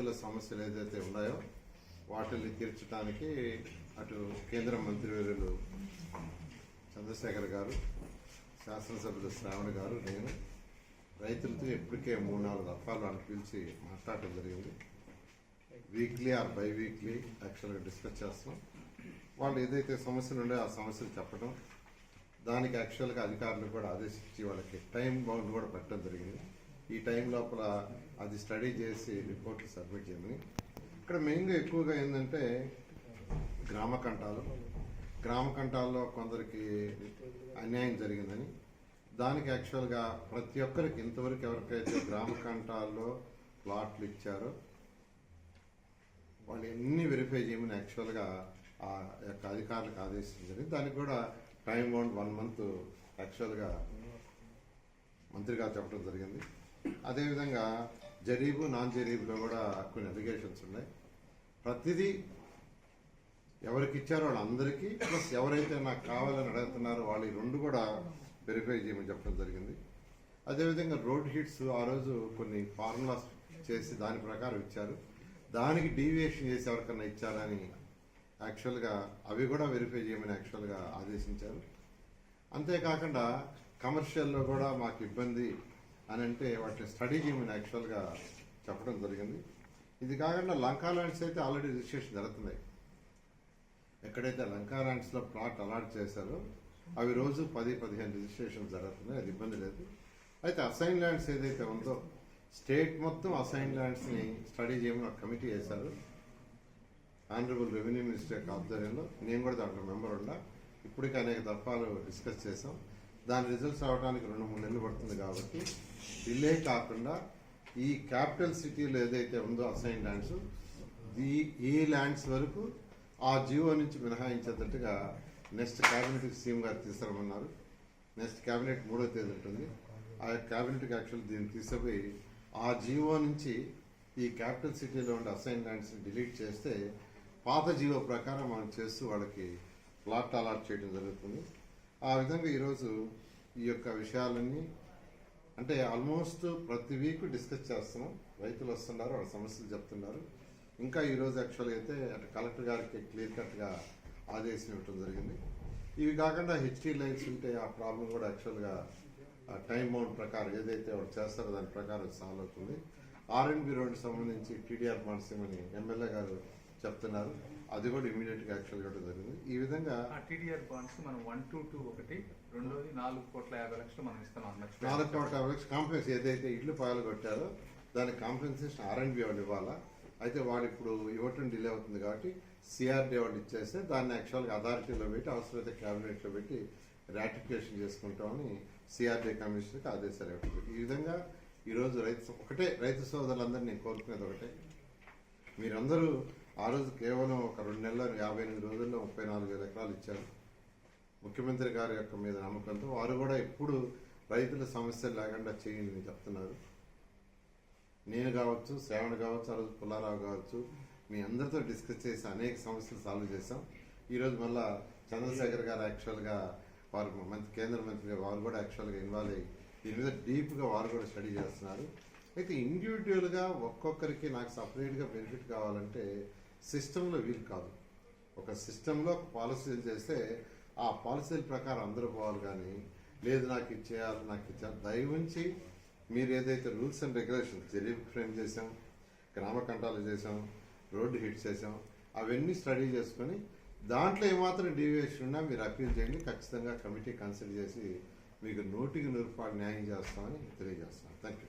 రైతుల సమస్యలు ఏదైతే ఉన్నాయో వాటిని తీర్చడానికి అటు కేంద్ర మంత్రివర్యులు చంద్రశేఖర్ గారు శాసనసభ్యులు శ్రావణ్ గారు నేను రైతులతో ఇప్పటికే మూడు నాలుగు దఫాలు అని పిలిచి మాట్లాడటం జరిగింది. వీక్లీ ఆర్ బై వీక్లీ యాక్చువల్గా డిస్కస్ చేస్తాం వాళ్ళు ఏదైతే సమస్యలు ఉన్నాయో ఆ సమస్యలు చెప్పడం దానికి యాక్చువల్గా అధికారులు కూడా ఆదేశించి వాళ్ళకి టైం బౌండ్ కూడా పెట్టడం జరిగింది. ఈ టైం లోపల అది స్టడీ చేసి రిపోర్ట్లు సబ్మిట్ చేయమని ఇక్కడ మెయిన్గా ఎక్కువగా ఏంటంటే గ్రామ కంటాలు గ్రామ కంటాల్లో కొందరికి అన్యాయం జరిగిందని దానికి యాక్చువల్గా ప్రతి ఒక్కరికి ఇంతవరకు ఎవరికైతే గ్రామ కంఠాల్లో ప్లాట్లు ఇచ్చారో వాళ్ళు ఎన్ని వెరిఫై చేయమని యాక్చువల్గా ఆ యొక్క అధికారులకు ఆదేశించింది దానికి కూడా టైం బౌండ్ వన్ మంత్ యాక్చువల్గా మంత్రి గారు చెప్పడం జరిగింది. అదేవిధంగా జరీబు నాన్ జరీబులో కూడా కొన్ని అలిగేషన్స్ ఉన్నాయి. ప్రతిదీ ఎవరికి ఇచ్చారో వాళ్ళందరికీ ప్లస్ ఎవరైతే నాకు కావాలని అడుగుతున్నారో వాళ్ళు ఈ రెండు కూడా వెరిఫై చేయమని చెప్పడం జరిగింది. అదేవిధంగా రోడ్ హిట్స్ ఆ రోజు కొన్ని ఫార్ములాస్ చేసి దాని ప్రకారం ఇచ్చారు. దానికి డీవియేషన్ చేసి ఎవరికన్నా ఇచ్చారని యాక్చువల్గా అవి కూడా వెరిఫై చేయమని యాక్చువల్గా ఆదేశించారు. అంతేకాకుండా కమర్షియల్లో కూడా మాకు ఇబ్బంది అని అంటే వాటిని స్టడీ చేయమని యాక్చువల్గా చెప్పడం జరిగింది. ఇది కాకుండా లంకా ల్యాండ్స్ అయితే ఆల్రెడీ రిజిస్ట్రేషన్ జరుగుతున్నాయి. ఎక్కడైతే లంకా ల్యాండ్స్లో ప్లాట్ అలాట్ చేశారో అవి రోజు పది పదిహేను రిజిస్ట్రేషన్ జరుగుతున్నాయి. అది ఇబ్బంది లేదు. అయితే అసైన్ ల్యాండ్స్ ఏదైతే ఉందో స్టేట్ మొత్తం అసైన్ ల్యాండ్స్ని స్టడీ చేయమని ఒక కమిటీ వేశారు. ఆనరబుల్ రెవెన్యూ మినిస్టర్ యొక్క ఆధ్వర్యంలో నేను కూడా దాంట్లో మెంబర్ ఉన్నా ఇప్పటికీ అనేక దఫాలు డిస్కస్ చేసాం దాని రిజల్ట్స్ రావడానికి రెండు మూడు నెలలు పడుతుంది కాబట్టి డిలే కాకుండా ఈ క్యాపిటల్ సిటీలో ఏదైతే ఉందో అసైన్ ల్యాండ్స్ ఈ ఈ ల్యాండ్స్ వరకు ఆ జియో నుంచి మినహాయించేటట్టుగా నెక్స్ట్ క్యాబినెట్ సీఎం గారు తీసుకురమన్నారు నెక్స్ట్ క్యాబినెట్ మూడో తేదీ ఉంటుంది. ఆ క్యాబినెట్కి యాక్చువల్ దీన్ని తీసుకుపోయి ఆ జియో నుంచి ఈ క్యాపిటల్ సిటీలో ఉండే అసైన్ ల్యాండ్స్ని డిలీట్ చేస్తే పాత జీవో ప్రకారం మనం చేస్తూ వాళ్ళకి ప్లాట్ అలాట్ చేయడం జరుగుతుంది. ఆ విధంగా ఈరోజు ఈ యొక్క విషయాలన్నీ అంటే ఆల్మోస్ట్ ప్రతి వీక్ డిస్కస్ చేస్తున్నాం. రైతులు వస్తున్నారు వాళ్ళ సమస్యలు చెప్తున్నారు. ఇంకా ఈరోజు యాక్చువల్గా అయితే అటు కలెక్టర్ గారికి క్లియర్ కట్గా ఆదేశం ఇవ్వటం జరిగింది. ఇవి కాకుండా హెచ్టీ లైన్స్ ఉంటే ఆ ప్రాబ్లం కూడా యాక్చువల్గా టైం బౌండ్ ప్రకారం ఏదైతే వాళ్ళు చేస్తారో దాని ప్రకారం సాల్వ్ అవుతుంది. ఆర్ఎండ్బి రోడ్డు సంబంధించి టీడీఆర్ మనసింహని ఎమ్మెల్యే గారు చెప్తున్నారు. అది కూడా ఇమీడియట్గా యాక్చువల్ ఇవ్వడం జరిగింది. ఈ విధంగా టీడీఆర్ బాండ్స్ మనం వన్ టూ టూ ఒకటి రెండోది నాలుగు కోట్ల యాభై లక్షలు మనం ఇస్తున్నాం నాలుగు కోట్ల యాభై లక్షలు కాంప్లెక్స్ ఏదైతే ఇల్లు పాలు కొట్టారో దానికి కాంపెన్సేషన్ ఆర్ఎండ్బి వాళ్ళు ఇవ్వాలా? అయితే వాళ్ళు ఇప్పుడు ఇవ్వటం డిలే అవుతుంది కాబట్టి సిఆర్డీ వాళ్ళు ఇచ్చేస్తే దాన్ని యాక్చువల్గా అథారిటీలో పెట్టి అవసరమైతే క్యాబినెట్లో పెట్టి రాటిఫికేషన్ చేసుకుంటామని సిఆర్డీ కమిషన్కి ఆదేశాలు ఇవ్వడం ఈ విధంగా ఈరోజు రైతు ఒకటే రైతు సోదరులందరూ నేను కోరుకునేది ఒకటే. మీరందరూ ఆ రోజు కేవలం ఒక రెండు నెలల యాభై ఎనిమిది రోజుల్లో ముప్పై నాలుగు వేల ఎకరాలు ఇచ్చారు. ముఖ్యమంత్రి గారి యొక్క మీద నమ్మకంతో వారు కూడా ఎప్పుడు రైతుల సమస్యలు లేకుండా చేయండి అని చెప్తున్నారు. నేను కావచ్చు శ్రావణ్ కావచ్చు ఆ రోజు పుల్లారావు కావచ్చు మీ అందరితో డిస్కస్ చేసి అనేక సమస్యలు సాల్వ్ చేశాం. ఈరోజు మళ్ళా చంద్రశేఖర్ గారు యాక్చువల్గా వారు మంత్రి కేంద్ర మంత్రి వారు కూడా యాక్చువల్గా ఇన్వాల్వ్ అయ్యి దీని మీద డీప్గా వారు కూడా స్టడీ చేస్తున్నారు. అయితే ఇండివిజువల్గా ఒక్కొక్కరికి నాకు సపరేట్గా బెనిఫిట్ కావాలంటే సిస్టంలో వీలు కాదు. ఒక సిస్టంలో పాలసీలు చేస్తే ఆ పాలసీల ప్రకారం అందరూ పోవాలి కానీ లేదు నాకు ఇది చేయాలి నాకు ఇది దయవుంచి మీరు ఏదైతే రూల్స్ అండ్ రెగ్యులేషన్స్ జరీబ్ ఫ్రేమ్ చేసాం గ్రామ కంటాలు చేసాం రోడ్డు హిట్ చేసాం అవన్నీ స్టడీ చేసుకొని దాంట్లో ఏమాత్రం డీవియేషన్ ఉన్నా మీరు అప్పీల్ చేయండి. ఖచ్చితంగా కమిటీ కన్సిడర్ చేసి మీకు నూటికి నూరు న్యాయం చేస్తామని తెలియజేస్తాను థ్యాంక్ యూ